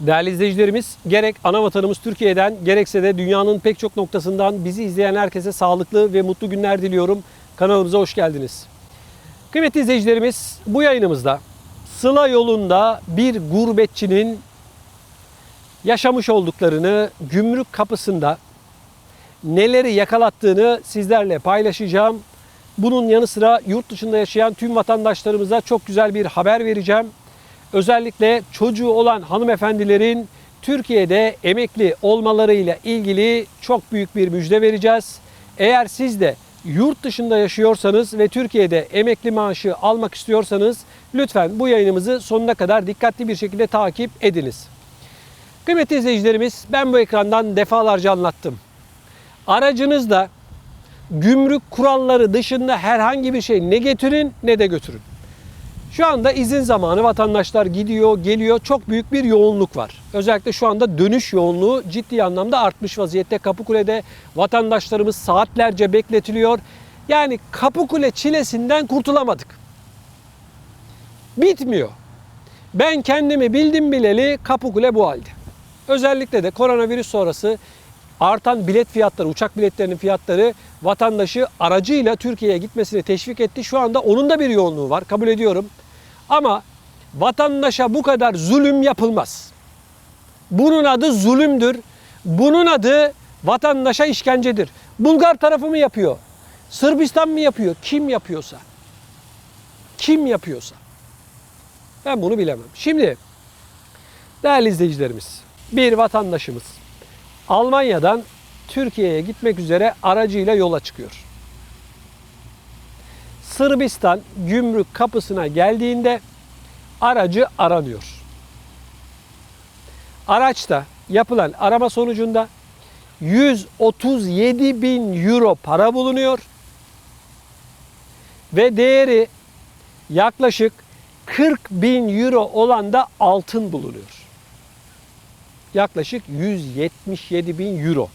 Değerli izleyicilerimiz, gerek ana vatanımız Türkiye'den gerekse de dünyanın pek çok noktasından bizi izleyen herkese sağlıklı ve mutlu günler diliyorum. Kanalımıza hoş geldiniz. Kıymetli izleyicilerimiz, bu yayınımızda Sıla yolunda bir gurbetçinin yaşamış olduklarını gümrük kapısında neleri yakalattığını sizlerle paylaşacağım. Bunun yanı sıra yurt dışında yaşayan tüm vatandaşlarımıza çok güzel bir haber vereceğim. Özellikle çocuğu olan hanımefendilerin Türkiye'de emekli olmalarıyla ilgili çok büyük bir müjde vereceğiz. Eğer siz de yurt dışında yaşıyorsanız ve Türkiye'de emekli maaşı almak istiyorsanız lütfen bu yayınımızı sonuna kadar dikkatli bir şekilde takip ediniz. Kıymetli izleyicilerimiz ben bu ekrandan defalarca anlattım. Aracınızda gümrük kuralları dışında herhangi bir şey ne getirin ne de götürün. Şu anda izin zamanı vatandaşlar gidiyor, geliyor. Çok büyük bir yoğunluk var. Özellikle şu anda dönüş yoğunluğu ciddi anlamda artmış vaziyette. Kapıkule'de vatandaşlarımız saatlerce bekletiliyor. Yani Kapıkule çilesinden kurtulamadık. Bitmiyor. Ben kendimi bildim bileli Kapıkule bu halde. Özellikle de koronavirüs sonrası artan bilet fiyatları, uçak biletlerinin fiyatları vatandaşı aracıyla Türkiye'ye gitmesini teşvik etti. Şu anda onun da bir yoğunluğu var, kabul ediyorum. Ama vatandaşa bu kadar zulüm yapılmaz. Bunun adı zulümdür. Bunun adı vatandaşa işkencedir. Bulgar tarafı mı yapıyor? Sırbistan mı yapıyor? Kim yapıyorsa. Kim yapıyorsa. Ben bunu bilemem. Şimdi değerli izleyicilerimiz, bir vatandaşımız Almanya'dan Türkiye'ye gitmek üzere aracıyla yola çıkıyor. Sırbistan gümrük kapısına geldiğinde aracı aranıyor. Araçta yapılan arama sonucunda 137 bin euro para bulunuyor ve değeri yaklaşık 40 bin euro olan da altın bulunuyor yaklaşık 177 bin euro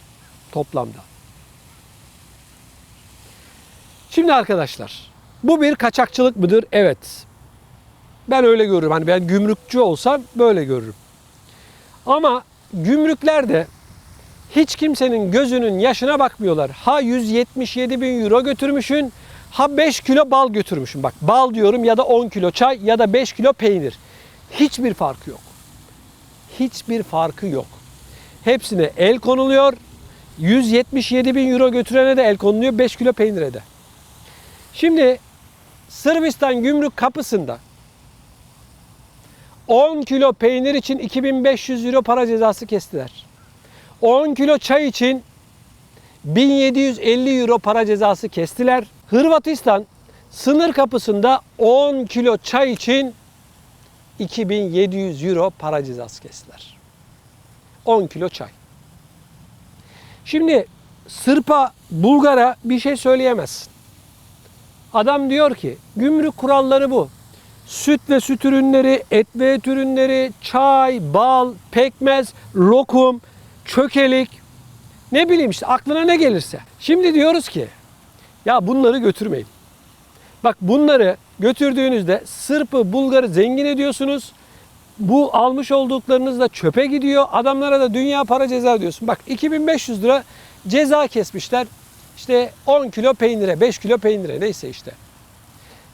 toplamda. Şimdi arkadaşlar bu bir kaçakçılık mıdır? Evet. Ben öyle görürüm. Hani ben gümrükçü olsam böyle görürüm. Ama gümrüklerde hiç kimsenin gözünün yaşına bakmıyorlar. Ha 177 bin euro götürmüşün, ha 5 kilo bal götürmüşün. Bak bal diyorum ya da 10 kilo çay ya da 5 kilo peynir. Hiçbir farkı yok hiçbir farkı yok. Hepsine el konuluyor. 177 bin euro götürene de el konuluyor 5 kilo peynire de. Şimdi Sırbistan gümrük kapısında 10 kilo peynir için 2500 euro para cezası kestiler. 10 kilo çay için 1750 euro para cezası kestiler. Hırvatistan sınır kapısında 10 kilo çay için 2700 euro para cezası kestiler. 10 kilo çay. Şimdi Sırp'a, Bulgar'a bir şey söyleyemezsin. Adam diyor ki gümrük kuralları bu. Süt ve süt ürünleri, et ve et ürünleri, çay, bal, pekmez, lokum, çökelik, ne bileyim işte aklına ne gelirse. Şimdi diyoruz ki ya bunları götürmeyin. Bak bunları götürdüğünüzde Sırp'ı, Bulgar'ı zengin ediyorsunuz. Bu almış olduklarınız da çöpe gidiyor. Adamlara da dünya para ceza ödüyorsun. Bak 2500 lira ceza kesmişler. İşte 10 kilo peynire, 5 kilo peynire neyse işte.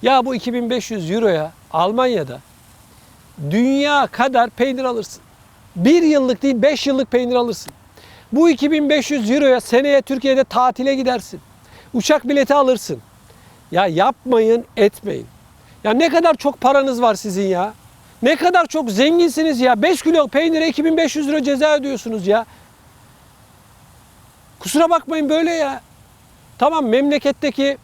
Ya bu 2500 euroya Almanya'da dünya kadar peynir alırsın. Bir yıllık değil 5 yıllık peynir alırsın. Bu 2500 euroya seneye Türkiye'de tatile gidersin. Uçak bileti alırsın. Ya yapmayın, etmeyin. Ya ne kadar çok paranız var sizin ya. Ne kadar çok zenginsiniz ya. 5 kilo peynire 2500 lira ceza ödüyorsunuz ya. Kusura bakmayın böyle ya. Tamam memleketteki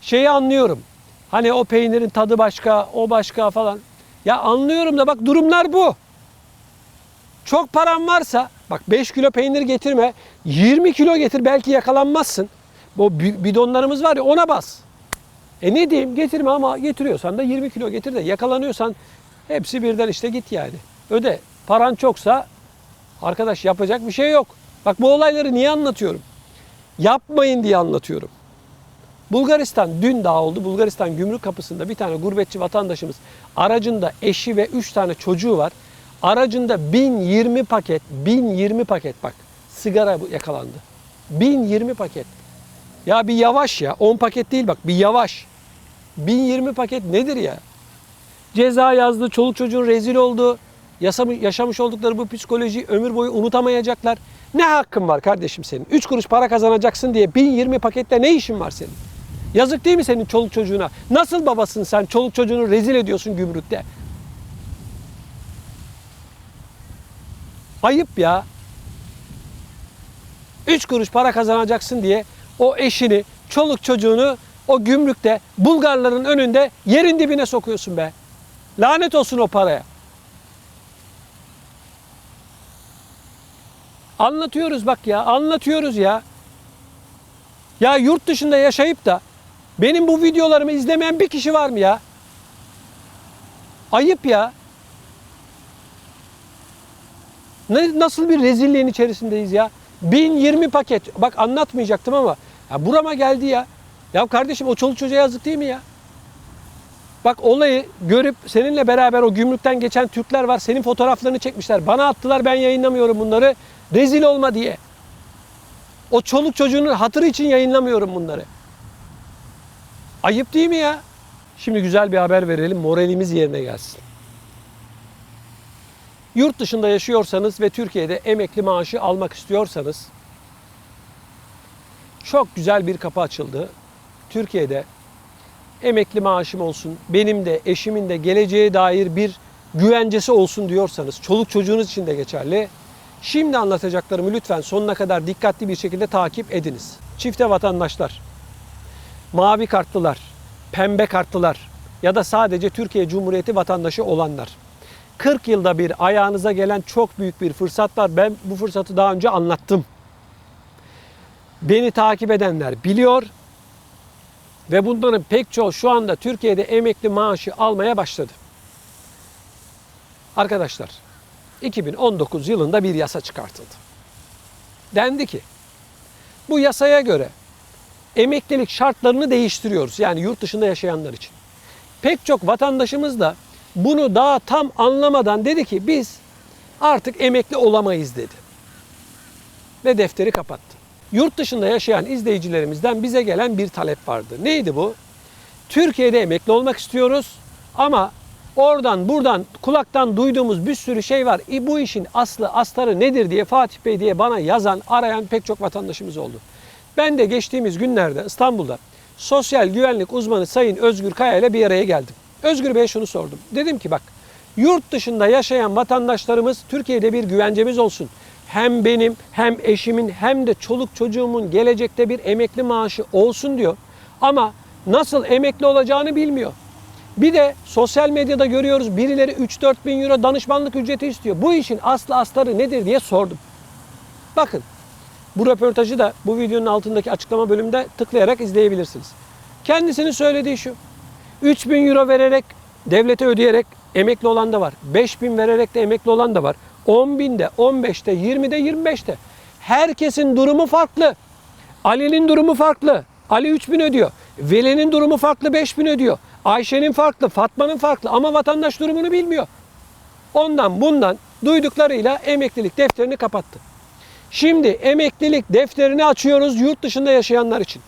şeyi anlıyorum. Hani o peynirin tadı başka, o başka falan. Ya anlıyorum da bak durumlar bu. Çok param varsa bak 5 kilo peynir getirme. 20 kilo getir belki yakalanmazsın. Bu bidonlarımız var ya ona bas. E ne diyeyim getirme ama getiriyorsan da 20 kilo getir de yakalanıyorsan hepsi birden işte git yani. Öde. Paran çoksa arkadaş yapacak bir şey yok. Bak bu olayları niye anlatıyorum? Yapmayın diye anlatıyorum. Bulgaristan dün daha oldu. Bulgaristan gümrük kapısında bir tane gurbetçi vatandaşımız aracında eşi ve 3 tane çocuğu var. Aracında 1020 paket, 1020 paket bak sigara yakalandı. 1020 paket. Ya bir yavaş ya. 10 paket değil bak bir yavaş. 1020 paket nedir ya? Ceza yazdı, çoluk çocuğun rezil oldu. Yaşamış, oldukları bu psikolojiyi ömür boyu unutamayacaklar. Ne hakkın var kardeşim senin? 3 kuruş para kazanacaksın diye 1020 pakette ne işin var senin? Yazık değil mi senin çoluk çocuğuna? Nasıl babasın sen? Çoluk çocuğunu rezil ediyorsun gümrükte. Ayıp ya. 3 kuruş para kazanacaksın diye o eşini, çoluk çocuğunu o gümrükte Bulgarların önünde yerin dibine sokuyorsun be. Lanet olsun o paraya. Anlatıyoruz bak ya, anlatıyoruz ya. Ya yurt dışında yaşayıp da benim bu videolarımı izlemeyen bir kişi var mı ya? Ayıp ya. Ne, nasıl bir rezilliğin içerisindeyiz ya? 1020 paket. Bak anlatmayacaktım ama ya burama geldi ya. Ya kardeşim o çoluk çocuğa yazık değil mi ya? Bak olayı görüp seninle beraber o gümrükten geçen Türkler var. Senin fotoğraflarını çekmişler. Bana attılar ben yayınlamıyorum bunları. Rezil olma diye. O çoluk çocuğunun hatırı için yayınlamıyorum bunları. Ayıp değil mi ya? Şimdi güzel bir haber verelim. Moralimiz yerine gelsin. Yurt dışında yaşıyorsanız ve Türkiye'de emekli maaşı almak istiyorsanız çok güzel bir kapı açıldı. Türkiye'de emekli maaşım olsun, benim de eşimin de geleceğe dair bir güvencesi olsun diyorsanız, çoluk çocuğunuz için de geçerli. Şimdi anlatacaklarımı lütfen sonuna kadar dikkatli bir şekilde takip ediniz. Çifte vatandaşlar, mavi kartlılar, pembe kartlılar ya da sadece Türkiye Cumhuriyeti vatandaşı olanlar. 40 yılda bir ayağınıza gelen çok büyük bir fırsat var. Ben bu fırsatı daha önce anlattım. Beni takip edenler biliyor ve bunların pek çoğu şu anda Türkiye'de emekli maaşı almaya başladı. Arkadaşlar 2019 yılında bir yasa çıkartıldı. Dendi ki bu yasaya göre emeklilik şartlarını değiştiriyoruz. Yani yurt dışında yaşayanlar için. Pek çok vatandaşımız da bunu daha tam anlamadan dedi ki biz artık emekli olamayız dedi. Ve defteri kapattı. Yurt dışında yaşayan izleyicilerimizden bize gelen bir talep vardı. Neydi bu? Türkiye'de emekli olmak istiyoruz ama oradan buradan kulaktan duyduğumuz bir sürü şey var. E bu işin aslı astarı nedir diye Fatih Bey diye bana yazan, arayan pek çok vatandaşımız oldu. Ben de geçtiğimiz günlerde İstanbul'da sosyal güvenlik uzmanı Sayın Özgür Kaya ile bir araya geldim. Özgür Bey'e şunu sordum. Dedim ki bak yurt dışında yaşayan vatandaşlarımız Türkiye'de bir güvencemiz olsun. Hem benim hem eşimin hem de çoluk çocuğumun gelecekte bir emekli maaşı olsun diyor. Ama nasıl emekli olacağını bilmiyor. Bir de sosyal medyada görüyoruz birileri 3-4 bin euro danışmanlık ücreti istiyor. Bu işin aslı astarı nedir diye sordum. Bakın bu röportajı da bu videonun altındaki açıklama bölümünde tıklayarak izleyebilirsiniz. Kendisinin söylediği şu. 3 bin euro vererek devlete ödeyerek emekli olan da var. 5 bin vererek de emekli olan da var. 10 binde, 15'te, 20'de, 25'te. Herkesin durumu farklı. Ali'nin durumu farklı. Ali 3 bin ödüyor. Veli'nin durumu farklı 5 bin ödüyor. Ayşe'nin farklı, Fatma'nın farklı ama vatandaş durumunu bilmiyor. Ondan bundan duyduklarıyla emeklilik defterini kapattı. Şimdi emeklilik defterini açıyoruz yurt dışında yaşayanlar için.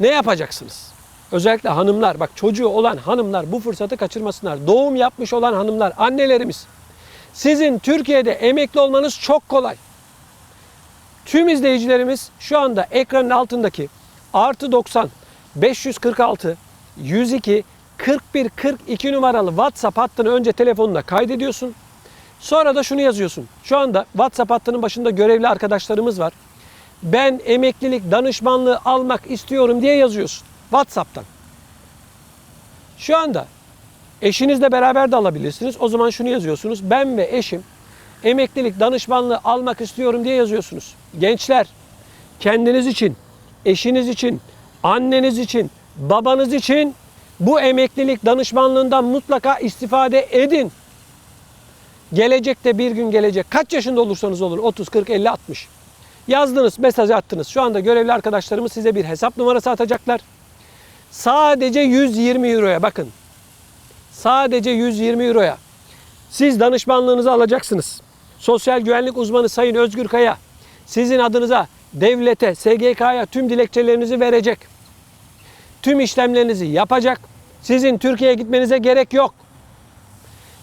Ne yapacaksınız? Özellikle hanımlar, bak çocuğu olan hanımlar bu fırsatı kaçırmasınlar. Doğum yapmış olan hanımlar, annelerimiz. Sizin Türkiye'de emekli olmanız çok kolay. Tüm izleyicilerimiz şu anda ekranın altındaki artı 90 546 102 41 42 numaralı WhatsApp hattını önce telefonuna kaydediyorsun. Sonra da şunu yazıyorsun. Şu anda WhatsApp hattının başında görevli arkadaşlarımız var. Ben emeklilik danışmanlığı almak istiyorum diye yazıyorsun WhatsApp'tan. Şu anda eşinizle beraber de alabilirsiniz. O zaman şunu yazıyorsunuz. Ben ve eşim emeklilik danışmanlığı almak istiyorum diye yazıyorsunuz. Gençler kendiniz için, eşiniz için, anneniz için, babanız için bu emeklilik danışmanlığından mutlaka istifade edin. Gelecekte bir gün gelecek. Kaç yaşında olursanız olun 30, 40, 50, 60. Yazdınız, mesaj attınız. Şu anda görevli arkadaşlarımız size bir hesap numarası atacaklar. Sadece 120 euroya bakın. Sadece 120 euroya. Siz danışmanlığınızı alacaksınız. Sosyal güvenlik uzmanı Sayın Özgür Kaya sizin adınıza devlete, SGK'ya tüm dilekçelerinizi verecek. Tüm işlemlerinizi yapacak. Sizin Türkiye'ye gitmenize gerek yok.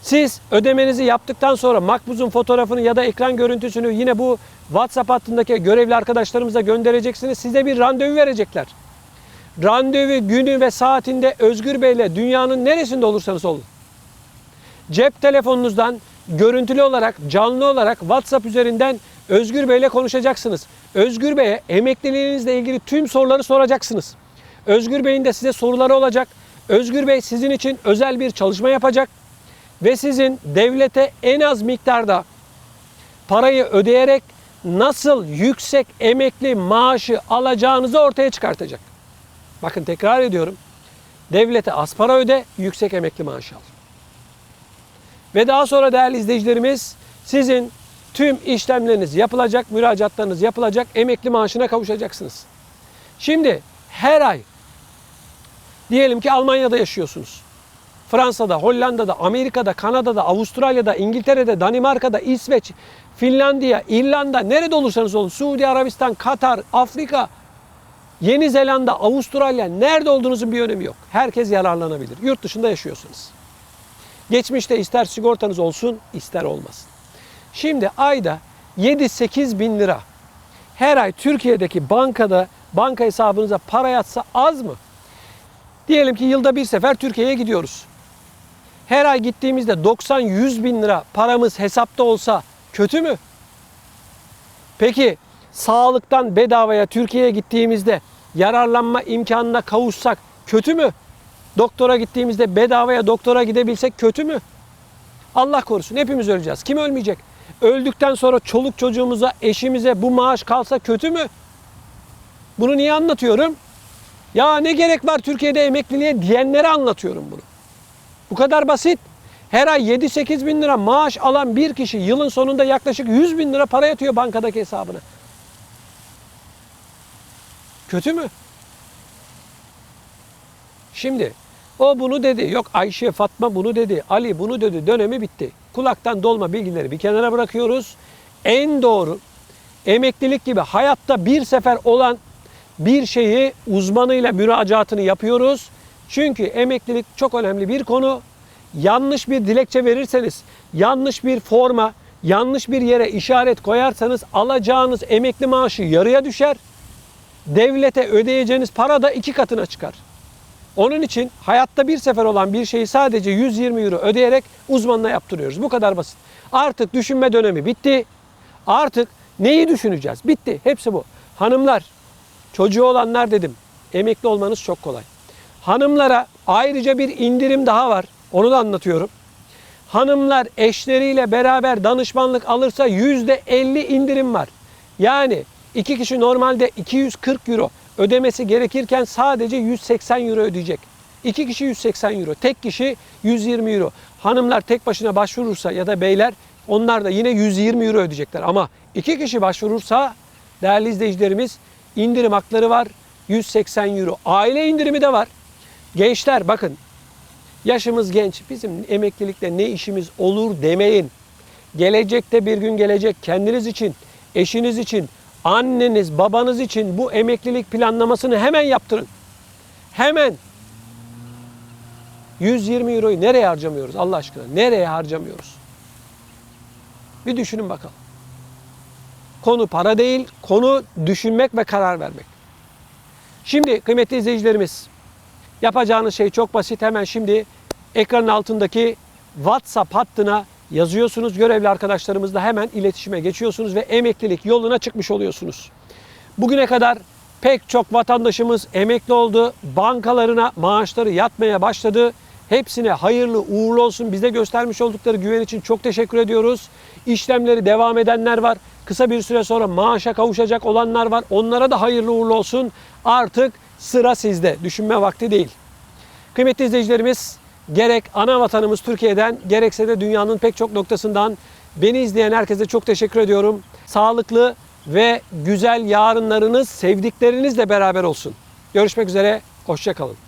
Siz ödemenizi yaptıktan sonra makbuzun fotoğrafını ya da ekran görüntüsünü yine bu WhatsApp hattındaki görevli arkadaşlarımıza göndereceksiniz. Size bir randevu verecekler. Randevu günü ve saatinde Özgür Bey'le dünyanın neresinde olursanız olun. Cep telefonunuzdan görüntülü olarak, canlı olarak WhatsApp üzerinden Özgür Bey'le konuşacaksınız. Özgür Bey'e emekliliğinizle ilgili tüm soruları soracaksınız. Özgür Bey'in de size soruları olacak. Özgür Bey sizin için özel bir çalışma yapacak ve sizin devlete en az miktarda parayı ödeyerek nasıl yüksek emekli maaşı alacağınızı ortaya çıkartacak. Bakın tekrar ediyorum. Devlete az para öde, yüksek emekli maaşı al. Ve daha sonra değerli izleyicilerimiz sizin tüm işlemleriniz yapılacak, müracaatlarınız yapılacak, emekli maaşına kavuşacaksınız. Şimdi her ay diyelim ki Almanya'da yaşıyorsunuz. Fransa'da, Hollanda'da, Amerika'da, Kanada'da, Avustralya'da, İngiltere'de, Danimarka'da, İsveç, Finlandiya, İrlanda, nerede olursanız olun, Suudi Arabistan, Katar, Afrika, Yeni Zelanda, Avustralya, nerede olduğunuzun bir önemi yok. Herkes yararlanabilir. Yurt dışında yaşıyorsunuz. Geçmişte ister sigortanız olsun, ister olmasın. Şimdi ayda 7-8 bin lira her ay Türkiye'deki bankada banka hesabınıza para yatsa az mı? Diyelim ki yılda bir sefer Türkiye'ye gidiyoruz. Her ay gittiğimizde 90-100 bin lira paramız hesapta olsa kötü mü? Peki sağlıktan bedavaya Türkiye'ye gittiğimizde yararlanma imkanına kavuşsak kötü mü? Doktora gittiğimizde bedavaya doktora gidebilsek kötü mü? Allah korusun hepimiz öleceğiz. Kim ölmeyecek? Öldükten sonra çoluk çocuğumuza, eşimize bu maaş kalsa kötü mü? Bunu niye anlatıyorum? Ya ne gerek var Türkiye'de emekliliğe diyenlere anlatıyorum bunu. Bu kadar basit. Her ay 7-8 bin lira maaş alan bir kişi yılın sonunda yaklaşık 100 bin lira para yatıyor bankadaki hesabına. Kötü mü? Şimdi o bunu dedi. Yok Ayşe Fatma bunu dedi. Ali bunu dedi. Dönemi bitti. Kulaktan dolma bilgileri bir kenara bırakıyoruz. En doğru emeklilik gibi hayatta bir sefer olan bir şeyi uzmanıyla müracaatını yapıyoruz. Çünkü emeklilik çok önemli bir konu. Yanlış bir dilekçe verirseniz, yanlış bir forma, yanlış bir yere işaret koyarsanız alacağınız emekli maaşı yarıya düşer. Devlete ödeyeceğiniz para da iki katına çıkar. Onun için hayatta bir sefer olan bir şeyi sadece 120 euro ödeyerek uzmanına yaptırıyoruz. Bu kadar basit. Artık düşünme dönemi bitti. Artık neyi düşüneceğiz? Bitti. Hepsi bu. Hanımlar, çocuğu olanlar dedim. Emekli olmanız çok kolay. Hanımlara ayrıca bir indirim daha var. Onu da anlatıyorum. Hanımlar eşleriyle beraber danışmanlık alırsa %50 indirim var. Yani iki kişi normalde 240 euro ödemesi gerekirken sadece 180 euro ödeyecek. İki kişi 180 euro, tek kişi 120 euro. Hanımlar tek başına başvurursa ya da beyler onlar da yine 120 euro ödeyecekler. Ama iki kişi başvurursa değerli izleyicilerimiz indirim hakları var 180 euro. Aile indirimi de var. Gençler bakın yaşımız genç bizim emeklilikle ne işimiz olur demeyin. Gelecekte bir gün gelecek kendiniz için, eşiniz için, anneniz, babanız için bu emeklilik planlamasını hemen yaptırın. Hemen. 120 euroyu nereye harcamıyoruz Allah aşkına? Nereye harcamıyoruz? Bir düşünün bakalım. Konu para değil, konu düşünmek ve karar vermek. Şimdi kıymetli izleyicilerimiz, yapacağınız şey çok basit. Hemen şimdi ekranın altındaki WhatsApp hattına yazıyorsunuz. Görevli arkadaşlarımızla hemen iletişime geçiyorsunuz ve emeklilik yoluna çıkmış oluyorsunuz. Bugüne kadar pek çok vatandaşımız emekli oldu. Bankalarına maaşları yatmaya başladı. Hepsine hayırlı uğurlu olsun. Bize göstermiş oldukları güven için çok teşekkür ediyoruz. İşlemleri devam edenler var. Kısa bir süre sonra maaşa kavuşacak olanlar var. Onlara da hayırlı uğurlu olsun. Artık sıra sizde. Düşünme vakti değil. Kıymetli izleyicilerimiz gerek ana vatanımız Türkiye'den gerekse de dünyanın pek çok noktasından beni izleyen herkese çok teşekkür ediyorum. Sağlıklı, ve güzel yarınlarınız sevdiklerinizle beraber olsun. Görüşmek üzere, hoşçakalın.